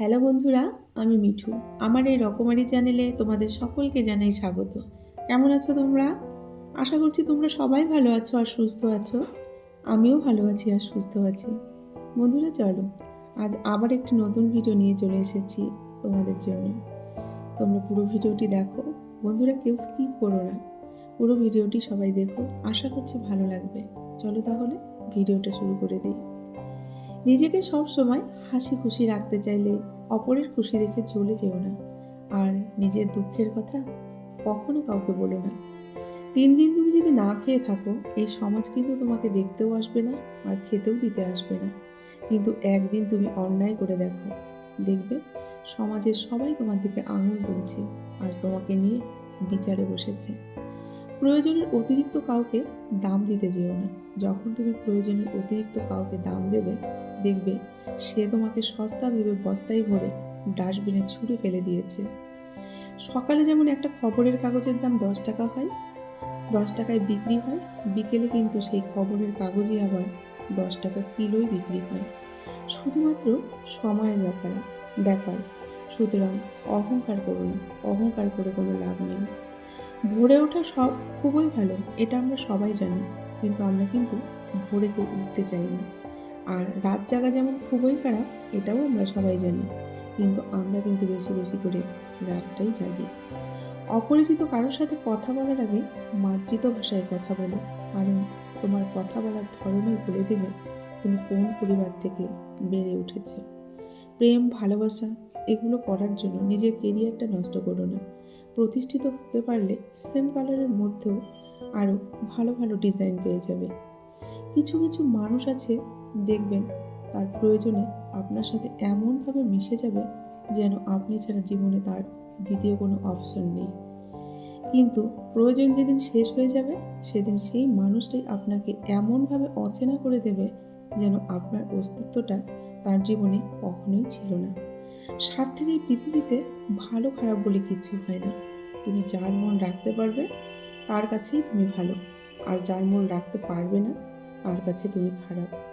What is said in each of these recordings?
Hello বন্ধুরা, আমি মিঠু। আমার এই রকমারি চ্যানেলে তোমাদের সকলকে জানাই স্বাগত। কেমন আছো তোমরা? আশা করছি তোমরা সবাই ভালো আছো আর সুস্থ আছো। আমিও ভালো আছি আর সুস্থ আছি। বন্ধুরা, চলো, আজ আবার একটি নতুন ভিডিও নিয়ে চলে এসেছি তোমাদের জন্য। তোমরা পুরো ভিডিওটি দেখো। বন্ধুরা, কেউ স্কিপ করো না। পুরো ভিডিওটি সবাই দেখো। আশা করছি ভালো লাগবে। চলো তাহলে ভিডিওটা শুরু করে দিই। নিজেকে সব সময় হাসি খুশি রাখতে চাইলে অপরের খুশি দেখে চলে যেও না। আর নিজের দুঃখের কথা কখনো কাউকে বলো না। তিন দিন তুমি যদি না খেয়ে থাকো, এই সমাজ কিন্তু তোমাকে দেখতেও আসবে না আর খেতেও দিতে আসবে না। কিন্তু একদিন তুমি অন্যায় করে দেখো। দেখবে সমাজের সবাই তোমার দিকে আঙুল তুলছে আর তোমাকে নিয়ে বিচারে বসেছে। প্রয়োজনের অতিরিক্ত কাউকে দাম দিতে যেও না। যখন তুমি প্রয়োজনের অতিরিক্ত কাউকে দাম দেবে দেখবে। সে তোমাকে সস্তা ভেবে বস্তায় ভরে ডাস্টবিনে ছুঁড়ে ফেলে দিয়েছে। সকালে যেমন একটা খবরের কাগজের দাম দশ টাকা হয়, দশ টাকায় বিক্রি হয়, বিকেলে কিন্তু সেই খবরের কাগজই আবার দশ টাকা কিলোই বিক্রি হয়। শুধুমাত্র সময়ের ব্যাপার ব্যাপার। সুতরাং অহংকার করো না, অহংকার করে কোনো লাভ নেই। ভোরে ওঠা সব খুবই ভালো, এটা আমরা সবাই জানি, কিন্তু আমরা কিন্তু ভোরে কেউ উঠতে চাই না। আর রাত জাগা যেমন খুবই খারাপ, এটাও আমরা সবাই জানি। কিন্তু আমরা কিন্তু বেশি বেশি করে রাতটাই জাগি। অপরিচিত কারোর সাথে কথা বলার আগে মার্জিত ভাষায় কথা বলো। কারণ তোমার কথা বলার ধরনই বলে দেবে তুমি কোন পরিবার থেকে বেড়ে উঠেছে। প্রেম, ভালোবাসা এগুলো করার জন্য নিজের কেরিয়ারটা নষ্ট করো না। প্রতিষ্ঠিত হতে পারলে সেম কালারের মধ্যেও আরও ভালো ভালো ডিজাইন পেয়ে যাবে। কিছু কিছু মানুষ আছে দেখবেন তার প্রয়োজনে আপনার সাথে এমনভাবে মিশে যাবে যেন আপনি ছাড়া জীবনে তার দ্বিতীয় কোনো অপশন নেই। কিন্তু প্রয়োজন যেদিন শেষ হয়ে যাবে, সেদিন সেই মানুষটাই আপনাকে এমনভাবে অচেনা করে দেবে যেন আপনার অস্তিত্বটা তার জীবনে কখনোই ছিল না। স্বার্থের এই পৃথিবীতে ভালো খারাপ বলে কিছু হয় না। তুমি যার মন রাখতে পারবে, তার কাছেই তুমি ভালো। আর যার মন রাখতে পারবে না, তার কাছে তুমি খারাপ।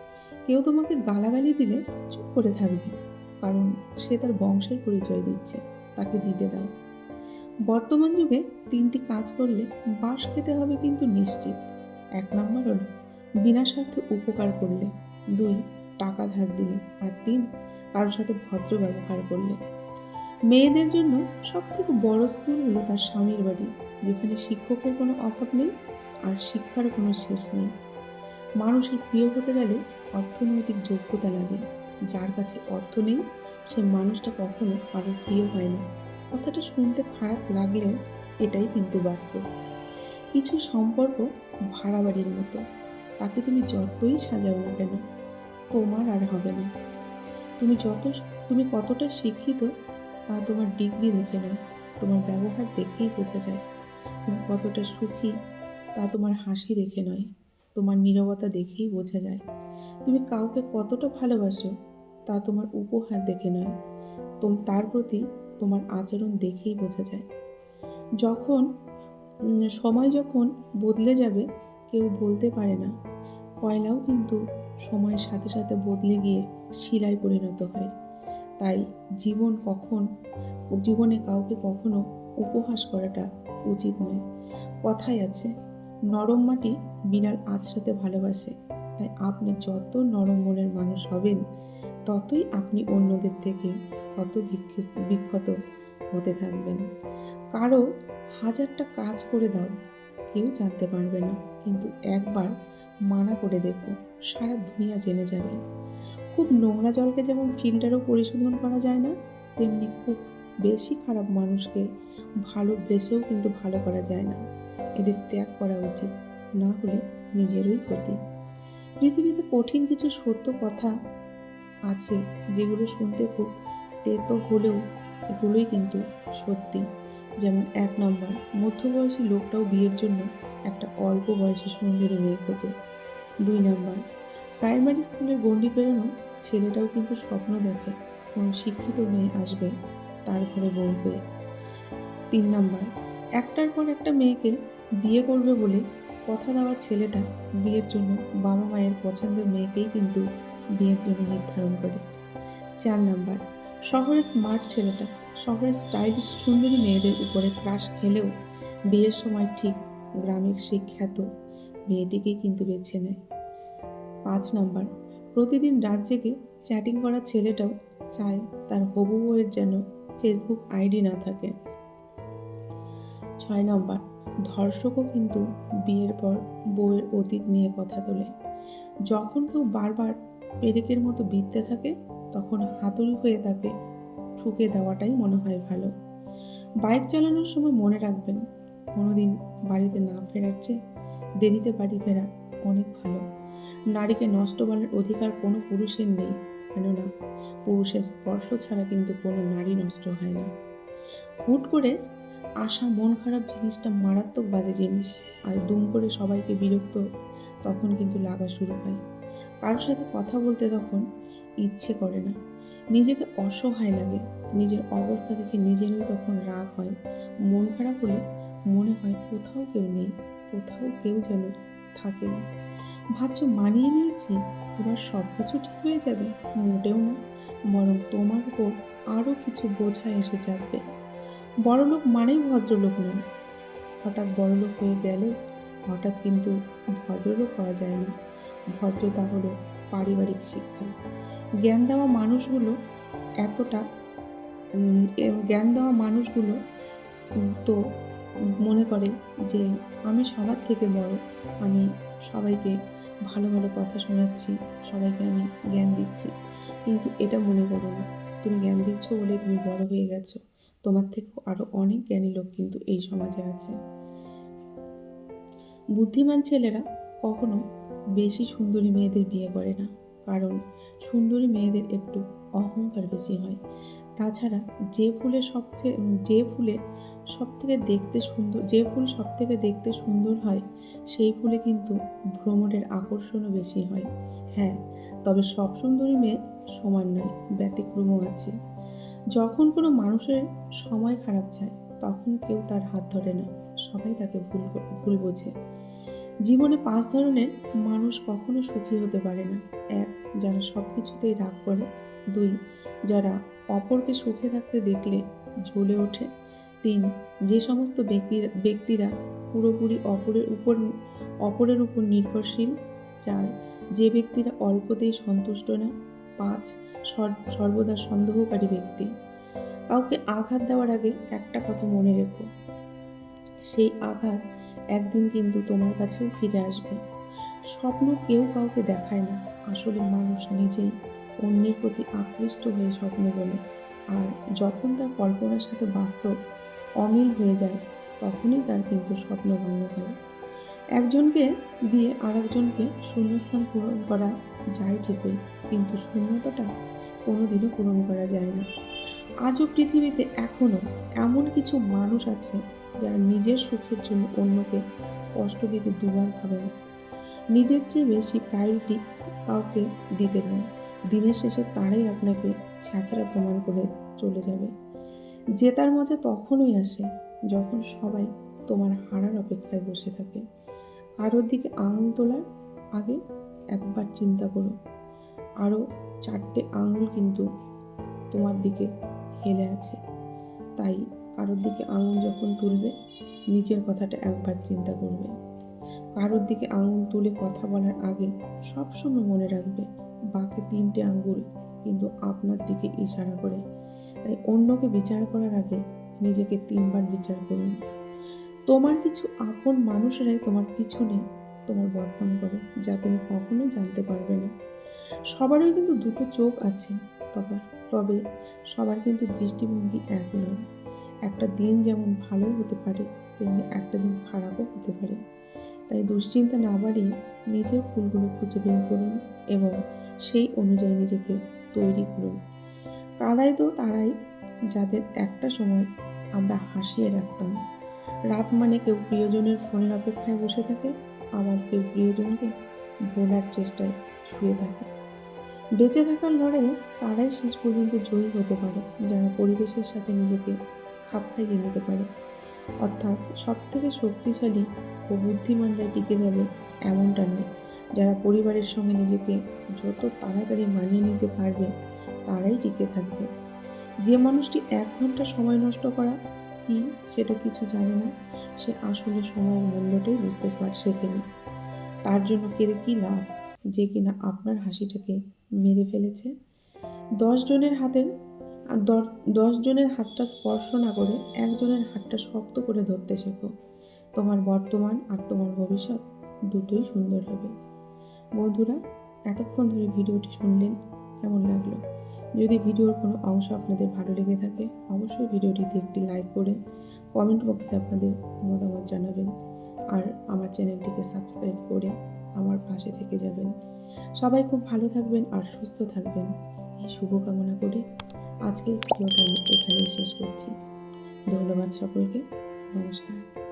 কেউ তোমাকে গালাগালি দিলে চুপ করে থাকবে, কারণ সে তার বংশের পরিচয় দিচ্ছে, তাকে দিতে দাও। বর্তমান যুগে তিনটি কাজ করলে বাস খেতে হবে কিন্তু নিশ্চিত। এক নম্বর হল বিনা স্বার্থে উপকার করলে। দুই, টাকা ধার দিলে। আর তিন কারোর সাথে ভদ্র ব্যবহার করলে। মেয়েদের জন্য সব থেকে বড় স্কুল হলো তার স্বামীর বাড়ি, যেখানে শিক্ষকের কোনো অভাব নেই আর শিক্ষার কোনো শেষ নেই। মানুষের প্রিয় হতে গেলে অর্থনৈতিক যোগ্যতা লাগে। যার কাছে অর্থ নেই, সে মানুষটা কখনো কারোর প্রিয় হয় না। কথাটা শুনতে খারাপ লাগলেও এটাই কিন্তু বাস্তব। কিছু সম্পর্ক ভাড়া বাড়ির মতো। তাকে তুমি যতই সাজাও না কেন, তোমার আর হবে না। তুমি যত, তুমি কতটা শিক্ষিত, তা তোমার ডিগ্রি দেখে নয় তোমার ব্যবহার দেখেই বোঝা যায়। তুমি কতটা সুখী, তা তোমার হাসি দেখে নয়। তোমার নীরবতা দেখেই বোঝা যায়। তুমি কাউকে কতটা ভালোবাসো তা তোমার উপহার দেখে নয়। তোম, তার প্রতি তোমার আচরণ দেখেই বোঝা যায়। যখন সময় যখন বদলে যাবে, কেউ বলতে পারে না। কয়লাও কিন্তু সময়ের সাথে সাথে বদলে গিয়ে শিলায় পরিণত হয়। তাই জীবন কখন, জীবনে কাউকে কখনো উপহাস করাটা উচিত নয়। কথাই আছে, নরম মাটি বিড়াল আছড়াতে ভালোবাসে। তাই আপনি যত নরম মনের মানুষ হবেন, ততই আপনি অন্যদের থেকে বিক্ষ- বিক্ষত হতে থাকবেন। কারও হাজারটা কাজ করে দাও, কেউ জানতে পারবে না। কিন্তু একবার মানা করে দেখো, সারা দুনিয়া জেনে যাবে। খুব নোংরা জলকে যেমন ফিল্টারও পরিশোধন করা যায় না, তেমনি খুব বেশি খারাপ মানুষকে ভালোবেসেও কিন্তু ভালো করা যায় না। এদের ত্যাগ করা উচিত, না হলে নিজেরই ক্ষতি। পৃথিবীতে কঠিন কিছু সত্য কথা আছে যেগুলো শুনতে খুব তেতো হলেও এগুলোই কিন্তু সত্যি। যেমন এক নম্বর, মধ্যবয়সী লোকটাও বিয়ের জন্য একটা অল্প বয়সী সুন্দরী মেয়ে খোঁজে। দুই নম্বর, প্রাইমারি স্কুলের গণ্ডি পেরোনো ছেলেটাও কিন্তু স্বপ্ন দেখে কোনো শিক্ষিত মেয়ে আসবে তার ঘরে বউ হয়ে। তিন নম্বর, একটার পর একটা মেয়েকে বিয়ে করবে বলে কথা দেওয়া ছেলেটা বিয়ের জন্য বাবা মায়ের পছন্দের মেয়েকেই কিন্তু বিয়ের জন্য নির্ধারণ করে। চার নাম্বার, শহরের স্মার্ট ছেলেটা, শহরের স্টাইলিশ সুন্দরী মেয়েদের উপরে ক্রাশ খেলেও বিয়ের সময় ঠিক গ্রামের খ্যাত মেয়েটিকেই কিন্তু বেছে নেয়। পাঁচ নাম্বার, প্রতিদিন রাত জেগে চ্যাটিং করা ছেলেটাও চায় তার হবু বউয়ের যেন ফেসবুক আইডি না থাকে। ছয় নম্বর ধর্ষকও কিন্তু বিয়ের পর বউয়ের অতীত নিয়ে কথা তোলে। যখন কেউ বারবার পেরেকের মতো বিততে থাকে, তখন হাতুড়ি হয়ে তাকে ঠুকে দেওয়াটাই মনে হয় ভালো। বাইক চালানোর সময় মনে রাখবেন, কোনোদিন বাড়িতে না ফেরার চেয়ে দেরিতে বাড়ি ফেরা অনেক ভালো। নারীকে নষ্ট বলার অধিকার কোনো পুরুষের নেই, কেননা পুরুষের স্পর্শ ছাড়া কিন্তু কোনো নারী নষ্ট হয় না। হুট করে আসা মন খারাপ জিনিসটা মারাত্মক বাজে জিনিস। আর দুম করে সবাইকে বিরক্ত তখন কিন্তু লাগা শুরু হয়। কারোর সাথে কথা বলতে তখন ইচ্ছে করে না। নিজেকে অসহায় লাগে। নিজের অবস্থা দেখে নিজেরও তখন রাগ হয়। মন খারাপ হলে মনে হয় কোথাও কেউ নেই, কোথাও কেউ যেন থাকে না। ভাবছ মানিয়ে নিয়েছি? এবার সব কিছু ঠিক হয়ে যাবে? মোটেও না। বরং তোমার উপর আরও কিছু বোঝা এসে যাবে। বড়লোক মানেই ভদ্রলোক নয়। হঠাৎ বড়লোক হয়ে গেলেও হঠাৎ কিন্তু ভদ্রলোক হওয়া যায় না। ভদ্রতা হলো পারিবারিক শিক্ষা। জ্ঞান দেওয়া মানুষগুলো এতটা জ্ঞান দেওয়া মানুষগুলো তো মনে করে যে আমি সবার থেকে বড়, আমি সবাইকে ভালো ভালো কথা শোনাচ্ছি, সবাইকে আমি জ্ঞান দিচ্ছি। কিন্তু এটা মনে করো না। তুমি জ্ঞান দিচ্ছ বলে তুমি বড় হয়ে গেছো। তোমার থেকেও আরও অনেক জ্ঞানী লোক কিন্তু এই সমাজে আছে। বুদ্ধিমান ছেলেরা কখনো বেশি সুন্দরী মেয়েদের বিয়ে করে না, কারণ সুন্দরী মেয়েদের একটু অহংকার বেশি হয়। তাছাড়া যে ফুলের সবথেকে যে ফুলে সব থেকে দেখতে সুন্দর, যে ফুল সব থেকে দেখতে সুন্দর হয়, সেই ফুলে কিন্তু ভ্রমণের আকর্ষণও বেশি হয়। হ্যাঁ তবে সব সুন্দরী মেয়ে সমান নয়, ব্যতিক্রমও আছে। যখন কোনো মানুষের সময় খারাপ যায়, তখন কেউ তার হাত ধরে না। সবাই তাকে ভুল ভুল বোঝে। জীবনে পাঁচ ধরনের মানুষ কখনো সুখী হতে পারে না। এক, যারা সব কিছুতেই রাগ করে। দুই, যারা অপরকে সুখে থাকতে দেখলে জ্বলে ওঠে। তিন, যে সমস্ত ব্যক্তিরা ব্যক্তিরা পুরোপুরি অপরের উপর অপরের উপর নির্ভরশীল। চার, যে ব্যক্তিরা অল্পতেই সন্তুষ্ট না। পাঁচ সর্বদা সন্দেহকারী ব্যক্তি। কাউকে আঘাত দেওয়ার আগে একটা কথা মনে রেখো। সেই আঘাত একদিন কিন্তু তোমার কাছেও ফিরে আসবে। স্বপ্ন কেউ কাউকে দেখায় না। আসলে মানুষ নিজেই অন্যের প্রতি আকৃষ্ট হয়ে স্বপ্ন বলে। আর যখন তার কল্পনার সাথে বাস্তব অমিল হয়ে যায়, তখনই তার কিন্তু স্বপ্ন ভঙ্গ হয় একজনকে দিয়ে আরেকজনকে শূন্যস্থান পূরণ করা যায় ঠিকই, কিন্তু শূন্যতাটা কোনোদিনও পূরণ করা যায় না। আজও পৃথিবীতে এখনও এমন কিছু মানুষ আছে যারা নিজের সুখের জন্য অন্যকে কষ্ট দিতে দুবার ভাবে না। নিজের চেয়ে বেশি প্রায়োরিটি কাউকে দিতে নেই। দিনের শেষে তারাই আপনাকে ছাছাড়া প্রমাণ করে চলে যাবে। জেতার মজা তখনই আসে যখন সবাই তোমার হারার অপেক্ষায় বসে থাকে। কারোর দিকে আঙুল তোলার আগে একবার চিন্তা করো। আরও চারটে আঙুল কিন্তু তোমার দিকে হেলে আছে। তাই কারোর দিকে আঙুল যখন তুলবে, নিজের কথাটা একবার চিন্তা করবে। কারোর দিকে আঙুল তুলে কথা বলার আগে সবসময় মনে রাখবে, বাকি তিনটে আঙুল কিন্তু আপনার দিকে ইশারা করে। তাই অন্যকে বিচার করার আগে নিজেকে তিনবার বিচার করুন। তোমার কিছু আপন মানুষেরাই তোমার পিছনে তোমার বদনাম করে, যা তুমি কখনো জানতে পারবে না। সবারই কিন্তু দুটো চোখ আছে তবে তবে সবার কিন্তু দৃষ্টিভঙ্গি এক নয়। একটা দিন যেমন ভালো হতে পারে, তেমনি একটা দিন খারাপও হতে পারে। তাই দুশ্চিন্তা না বাড়িয়ে নিজের ফুলগুলো খুঁজে বের করুন এবং সেই অনুযায়ী নিজেকে তৈরি করুন। কাদায় তো তারাই যাদের একটা সময় আমরা হাসিয়ে রাখতাম। রাত মানে কেউ প্রিয়জনের ফোনের অপেক্ষায় বসে থাকে, আবার কেউ প্রিয়জনকে ভোলার চেষ্টায় শুয়ে থাকে। বেঁচে থাকার লড়াইয়ে তারাই শেষ পর্যন্ত জয়ী হতে পারে, যারা পরিবেশের সাথে নিজেকে খাপ খাইয়ে নিতে পারে। অর্থাৎ সব থেকে শক্তিশালী ও বুদ্ধিমানরাই টিকে যাবে এমনটা নয়। যারা পরিবারের সঙ্গে নিজেকে যত তাড়াতাড়ি মানিয়ে নিতে পারবে, তারাই টিকে থাকবে। যে মানুষটি এক ঘণ্টা সময় নষ্ট করা কি সেটা কিছু জানে না, সে আসলে সময়ের মূল্যটাই বুঝতে পার, শেখেনি। তার জন্য কেঁদে কী লাভ? যে কিনা আপনার হাসিটাকে মেরে ফেলেছে। দশ জনের হাতের দশ জনের হাতটা স্পর্শ না করে একজনের হাতটা শক্ত করে ধরতে শেখো। তোমার বর্তমান আর তোমার ভবিষ্যৎ দুটোই সুন্দর হবে। বন্ধুরা, এতক্ষণ ধরে ভিডিওটি শুনলেন, কেমন লাগল? যদি ভিডিওর কোনো অংশ আপনাদের ভালো লেগে থাকে, অবশ্যই ভিডিওটিতে একটি লাইক করে কমেন্ট বক্সে আপনাদের মতামত জানাবেন। আর আমার চ্যানেলটিকে সাবস্ক্রাইব করে আমার পাশে থেকে যাবেন। সবাই খুব ভালো থাকবেন আর সুস্থ থাকবেন। এই শুভকামনা করে আজকের ভিডিওটা আমি এখানেই শেষ করছি। ধন্যবাদ সকলকে। নমস্কার।